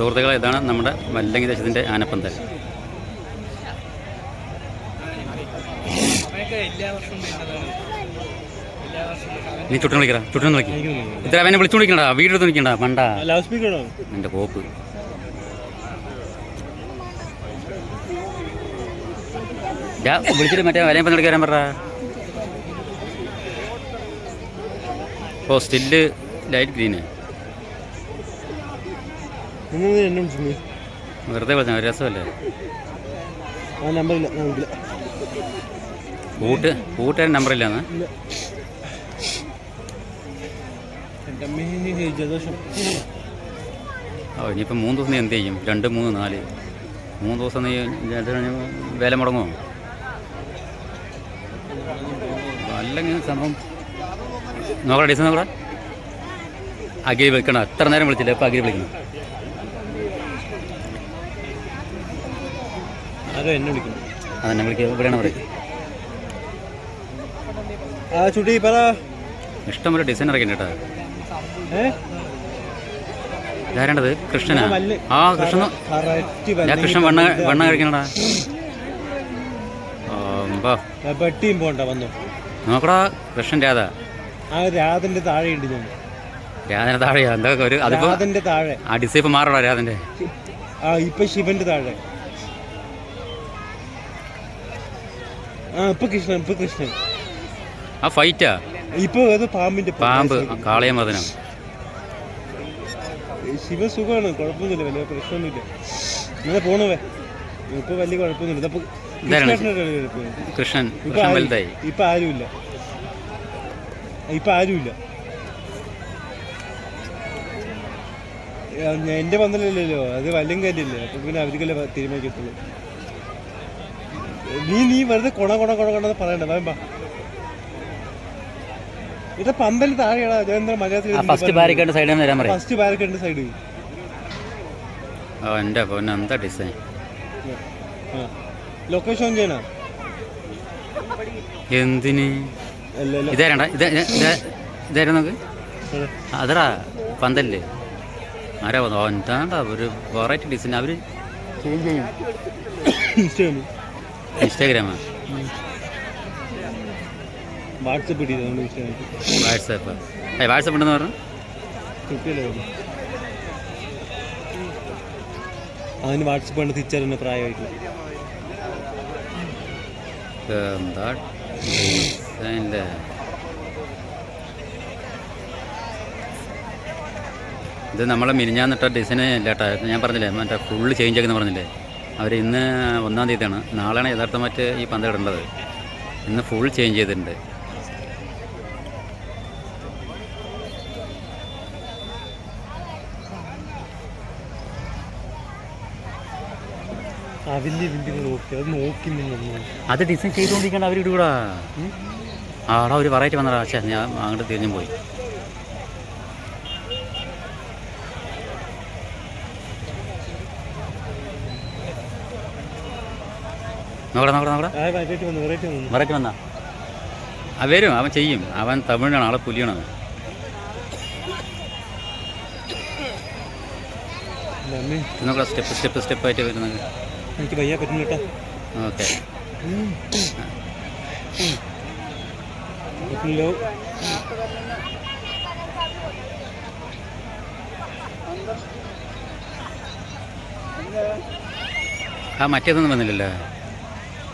സുഹൃത്തുക്കളെ ഇതാണ് നമ്മുടെ വല്ലങ്ങി ദേശത്തിന്റെ ആനപ്പന്തൽ. നീ ചുട്ടൻ വിളിക്കടാ ചുട്ടൻ നോക്കി ഇത്ര അവനെ വിളിച്ചു വിളിക്കണ്ട വീടെടുത്ത് നിൽക്കണ്ട മണ്ട. എന്റെ കോപ്പ്. വിളിച്ചിട്ട് മറ്റേ വലയം പന്തളിക്ക് വരാൻ പറ. ഓ സ്റ്റില്ല് ലൈറ്റ് ഗ്രീന്. എന്നെ വെറുതെ പറഞ്ഞ രസമല്ലേ? ആ നമ്പറില്ല ഞാൻ വിളിക്കില്ല. കൂട്ട് കൂട്ടുകാരൻ നമ്പറില്ലാന്ന്? ഇല്ല. എന്റെ അമ്മേ ജലദോഷം. ഓ ഇനിയിപ്പം മൂന്ന് ദിവസം നീ എന്ത് ചെയ്യും? രണ്ട് മൂന്ന് നാല്. മൂന്ന് ദിവസം നീ വേല മുടങ്ങുമോ അല്ലെങ്കിൽ സംഭവം. നോക്കടാ ഡിസ് നോക്കടാ. അഗിരി വിളിക്കണം? എത്ര നേരം വിളിച്ചില്ല? ഇപ്പം അഗിരി വിളിക്കണം ആരോ എന്നെ വിളിക്കുന്നു അതെന്നെ വിളിക്കുക ഇവിടെയാണ് പറയും ചുട്ടി പറ. ഇഷ്ടംപോലെ ഡിസൈൻ ഇറക്കിണ്ട് കേട്ടോ. ഇതാരേണ്ടത് കൃഷ്ണനാ? ആ, കൃഷ്ണ ആ കൃഷ്ണൻ ഞാൻ കൃഷ്ണൻ വണ്ണ വണ്ണ കഴിക്കണടാ. ബട്ടിയും പോണ്ട വന്നു. നോക്കടാ കൃഷ്ണൻ രാധ. ആ രാധന്റെ താഴെ ഉണ്ട് ഞാൻ. രാധന താഴെയാ? എന്താ ഒരു അതിപ്പോ ആ ഡിസൈപ്പ് മാറടാ രാധന്റെ. ആ ഇപ്പൊ ശിവന്റെ താഴെ. ആ ഇപ്പൊ കൃഷ്ണൻ ഇപ്പൊ കൃഷ്ണൻ. ആ ഫൈറ്റാ ഇപ്പൊ അത് പാമ്പിന്റെ പാമ്പ് കാളയമതനം ശിവ സുഖമാണ് കുഴപ്പമൊന്നുമില്ല വലിയ പ്രശ്നമൊന്നുമില്ല. ഇങ്ങനെ പോണവേ. ഇപ്പൊ വലിയ കുഴപ്പമൊന്നുമില്ല? കൃഷ്ണേട്ടന്റെ കൃഷ്ണൻ ഇപ്പൊ ആരുമില്ല. ഇപ്പൊ ആരുമില്ല. എന്റെ പന്തലല്ലല്ലോ. അത് വല്ലം കാര്യമില്ലേ. അപ്പൊ പിന്നെ അവർക്കല്ലേ തീരുമാനിക്കത്തുള്ളൂ. നീ നീ വെറുതെ കൊണ കൊണ കൊണ കൊണ്ടെന്ന് പറയണ്ട. വേമ്പാ ഇത് പന്തൽ താഴെയാണ് ജയേന്ദ്ര മലയാളത്തിൽ ഫസ്റ്റ് ബാരിക്കേഡ് സൈഡിൽ നിന്ന് വരാൻ പറയും. ഫസ്റ്റ് സൈഡ് ഓ എന്റെ പൊന്നെ എന്താ ഡിസൈൻ ലൊക്കേഷൻ ചെയ്യണ? എന്തിന്? ഇതാരണ്ട ഇത് ഇതായിരുന്നു നോക്ക് അതടാ പന്തല്ലേ. ആരാ എന്താണ്ടാ ഒരു വെറൈറ്റി ഡിസൈൻ അവർ ചേഞ്ച് ചെയ്യും. ഇൻസ്റ്റാഗ്രാമാ വാട്സപ്പ് വാട്സപ്പ്. വാട്സപ്പ് ഉണ്ടെന്ന് പറഞ്ഞു. അതിന് വാട്സപ്പ് ഉണ്ട് തിരിച്ചറിയുന്ന പ്രായമായിട്ട്. എന്താ ഇത് നമ്മളെ മിനിഞ്ഞാന്നിട്ട ഡിസൈൻ ഇല്ല ഞാൻ പറഞ്ഞില്ലേ മറ്റേ ഫുള്ള് ചേഞ്ച് ആക്കുന്ന പറഞ്ഞില്ലേ? അവർ ഇന്ന് ഒന്നാം തീയതിയാണ്. നാളെയാണ് യഥാർത്ഥമായിട്ട് ഈ പന്ത് ഇടേണ്ടത്. ഇന്ന് ഫുൾ ചേഞ്ച് ചെയ്തിട്ടുണ്ട്. അത് ഡിസൈൻ ചെയ്തുകൊണ്ടിരിക്കേണ്ട അവർ ഇടൂടാ ആടാ ഒരു വെറൈറ്റി വന്നടാ പക്ഷേ ഞാൻ അങ്ങോട്ട് തിരിഞ്ഞും പോയി. നോക്കടാ നോക്കടാ നോക്കടാ. വെറൈറ്റി വന്നു. ആ വരും അവൻ ചെയ്യും. അവൻ തമിഴാണ് ആളെ പുലിയാണ് നോക്കടാ സ്റ്റെപ്പ് സ്റ്റെപ്പ് സ്റ്റെപ്പ് ആയിട്ട് വരുന്നത്. എനിക്ക് വയ്യ പറ്റുന്നു കേട്ടോ. ഓക്കെ. ആ മറ്റേതൊന്നും വന്നില്ലല്ലോ.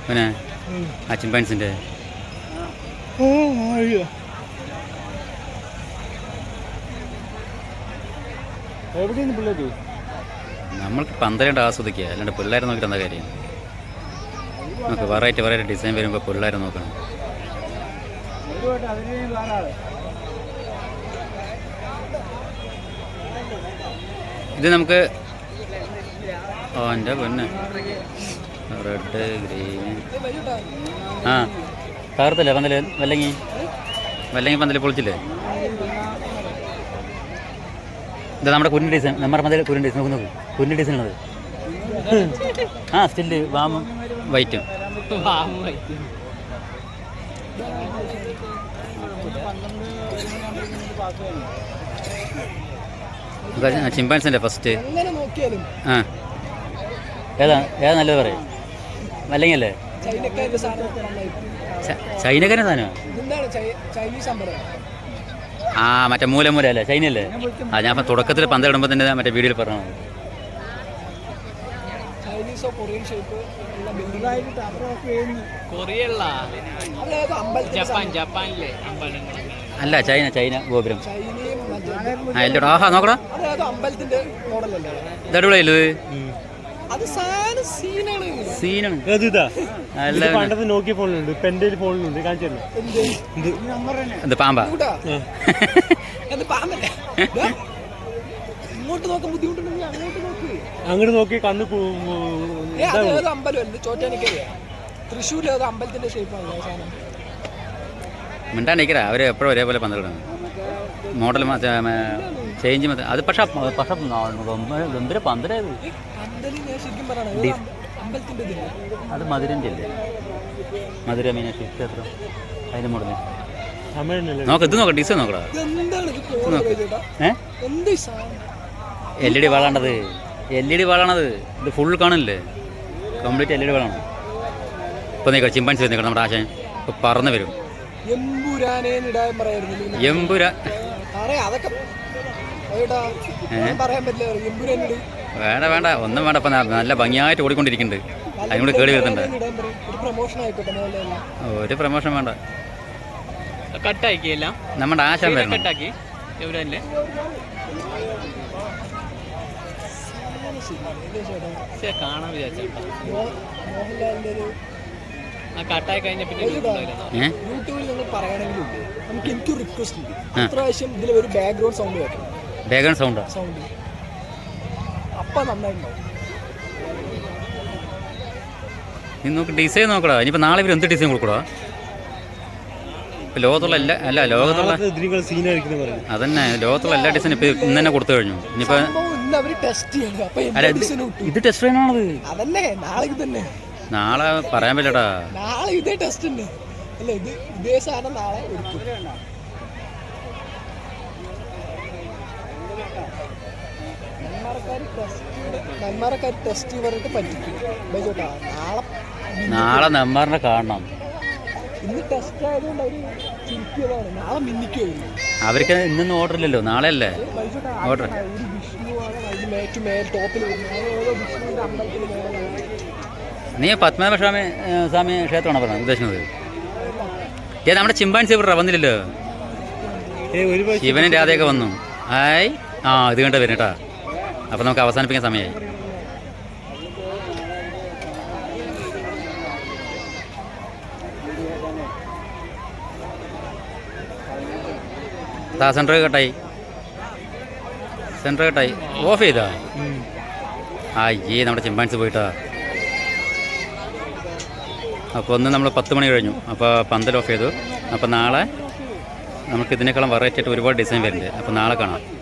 പിന്നെ ആ ചിമ്പാൻസിന്റെ എവിടെയാണ് നമ്മൾക്ക് പന്തലുണ്ട് ആസ്വദിക്കുക. അല്ലാണ്ട് പിള്ളേരെ നോക്കിയിട്ട് എന്താ കാര്യം? നമുക്ക് വെറൈറ്റി വെറൈറ്റി ഡിസൈൻ വരുമ്പോൾ പിള്ളേരെ നോക്കണം. ഇത് നമുക്ക് ഓ എന്റെ പൊന്നെ. റെഡ് ഗ്രീൻ ആ തകർത്തില്ലേ പന്തൽ? വല്ലങ്ങി? വല്ലങ്ങി പന്തൽ പൊളിച്ചില്ലേ? ഇത് നമ്മുടെ കുരുന്ന ഡിസൈൻ നമ്മുടെ പന്തൽ കുരുന്ന ഡിസൈൻ നോക്ക് നോക്ക്. കുരിന്റെ ഡിസൈൻ ഉള്ളത്. ആ സ്റ്റിൽ വാമും വൈറ്റും ചിമ്പാൻസിന്റെ ഫസ്റ്റ് ആ. ഏതാ ഏതാ നല്ലത് പറയും? അല്ലെങ്കിൽ അല്ലേ ചൈനക്കാരുടെ സാധനമൊക്കെ ചൈനക്കാരൻ സാധനം ആ മറ്റേ മൂല മൂല അല്ലേ ചൈനയല്ലേ ആ ഞാൻ ഇപ്പം തുടക്കത്തിൽ പന്ത് ഇടുമ്പോൾ തന്നെ മറ്റേ വീഡിയോയിൽ പറഞ്ഞത്. ചൈനീസോ കൊറിയൻ ഷേപ്പ് എല്ലാം അല്ല ചൈന ചൈന ഗോപുരം. ആ എല്ലോടാ ആഹാ നോക്കടാ. അമ്പലത്തിന്റെ മോഡലല്ലേ? ഇത് അടിപൊളിയല്ലേ സീനാണ്. പണ്ടത്തെ നോക്കിയ ഫോണിലുണ്ട്. ഇപ്പൊ ഫോണിലുണ്ട്. എന്ത്? പാമ്പാ. ഇങ്ങോട്ട്? നോക്കാൻ ബുദ്ധിമുട്ടുണ്ടെങ്കിൽ അങ്ങോട്ട് നോക്ക്. അങ്ങോട്ട് നോക്കി കണ്ണ് ഏത് അമ്പലം? അല്ല ചോറ്റാനിക്കറിയാ തൃശ്ശൂരിൽ ഏത് അമ്പലത്തിന്റെ ഷേപ്പാണ് അവർ എപ്പോഴും ഒരേപോലെ പന്തിടുന്നു മോഡൽ ചേഞ്ച് അത് പക്ഷെ പക്ഷെ ഗംഭീര പന്തലായത് അത്? മധുരന്റെ അല്ലേ? മധുര മീനാക്ഷി ക്ഷേത്രം അതിന്റെ മോഡൽ. നോക്ക നോക്ക് ഇത് നോക്കാം. ഡിസൈൻ നോക്കടാ എൽ ഇ ഡി വളാണത്. എൽ ഇ ഡി വളാണത്. ഇത് ഫുൾ കാണില്ലേ? കംപ്ലീറ്റ് എൽ ഇ ഡി വളാണ്. ഇപ്പോൾ നീക്കാം ചിമ്പാൻസി നിൽക്കണം നമ്മുടെ ആശയം ഇപ്പൊ പറന്ന് വരും. എമ്പുര വേണ്ട വേണ്ട ഒന്നും വേണ്ട ഇപ്പം നല്ല ഭംഗിയായിട്ട് ഓടിക്കൊണ്ടിരിക്കുന്നുണ്ട്. അതിനോട് കേടി വരുന്നുണ്ട്. ഒരു പ്രൊമോഷൻ വേണ്ട. കട്ടാക്കിയല്ല. നമ്മുടെ ആശം വരണം കട്ടാക്കി കാണാൻ വിചാരിച്ചു ഒരു ആ കട്ടായി കഴിഞ്ഞ പിന്നെ യൂട്യൂബിൽ നിങ്ങൾ നമുക്ക് എനിക്ക് റിക്വസ്റ്റ് ഉണ്ട്. ഇതിൽ ഒരു ബാക്ക്ഗ്രൗണ്ട് സൗണ്ട് കേൾക്കണം. ബാക്ക്ഗ്രൗണ്ട് സൗണ്ടാ. സൗണ്ട്. അപ്പം നന്നായിട്ടുണ്ടാവും. നീ നോക്ക് ഡിസൈൻ നോക്കടാ. ഇനിയിപ്പോൾ നാളെ ഇവർ എന്ത് ഡിസൈൻ കൊടുക്കടാ? ഇപ്പം ലോകത്തുള്ള എല്ലാ അല്ല ലോകത്തുള്ള അതന്നെ ലോകത്തുള്ള എല്ലാ ഡിസൈനും ഇപ്പോൾ ഇന്ന് തന്നെ കൊടുത്തു കഴിഞ്ഞു. അല്ല ഇത് ടെസ്റ്റ് അതല്ലേ നാളെ തന്നെ. നാളെ പറയാൻ പറ്റില്ലടാ. നാളെ ഇതേ ടെസ്റ്റ് ഉണ്ട് അല്ല ഇത് ഇതേ സാധനം നാളെ നെന്മാറക്കാർ ടെസ്റ്റ് നെന്മാറക്കാർ ടെസ്റ്റ് പറഞ്ഞിട്ട് പറ്റിക്കും ബൈജോട്ടാ നാളെ നാളെ നെമ്മാറിനെ കാണണം. ഇന്ന് ടെസ്റ്റ് ആയതുകൊണ്ട് അവർ ചുരുക്കിയതാണ് നാളെ മിന്നിക്കുമായിരുന്നു അവർക്ക് ഇന്നൊന്നും ഓർഡർ ഇല്ലല്ലോ. നാളെ അല്ലേ ഓർഡർ ഒരു വിഷ്ണുവാണ് അതിന് മേറ്റു മേൽ ടോപ്പിൽ ഓരോ അമ്പലത്തിൽ നീ പത്മനാഭ സ്വാമി സ്വാമി ക്ഷേത്രമാണോ പറഞ്ഞത്? ഉദ്ദേശിക്കുന്നത് ഏ നമ്മുടെ ചിമ്പാൻസി ഇവിടെ വന്നില്ലല്ലോ. ഏ ഒരു പ്രാവശ്യം ശിവനും രാധയൊക്കെ വന്നു. ഹായ്. ആ ഇത് കണ്ട വരും കേട്ടാ. അപ്പം നമുക്ക് അവസാനിപ്പിക്കാൻ സമയമായി താ സെന്റർ കട്ടായി. സെന്റർ കട്ടായി. ഓഫ് ചെയ്താ? അയ്യേ നമ്മുടെ ചിമ്പാൻസ് പോയിട്ടാ. അപ്പോൾ ഒന്ന് നമ്മൾ പത്ത് മണി കഴിഞ്ഞു. അപ്പോൾ പന്തൽ ഓഫ് ചെയ്തു. അപ്പോൾ നാളെ നമുക്ക് ഇതിനേക്കാളും വെറൈറ്റി ആയിട്ട് ഒരുപാട് ഡിസൈൻ വരുന്നുണ്ട്. അപ്പോൾ നാളെ കാണാം.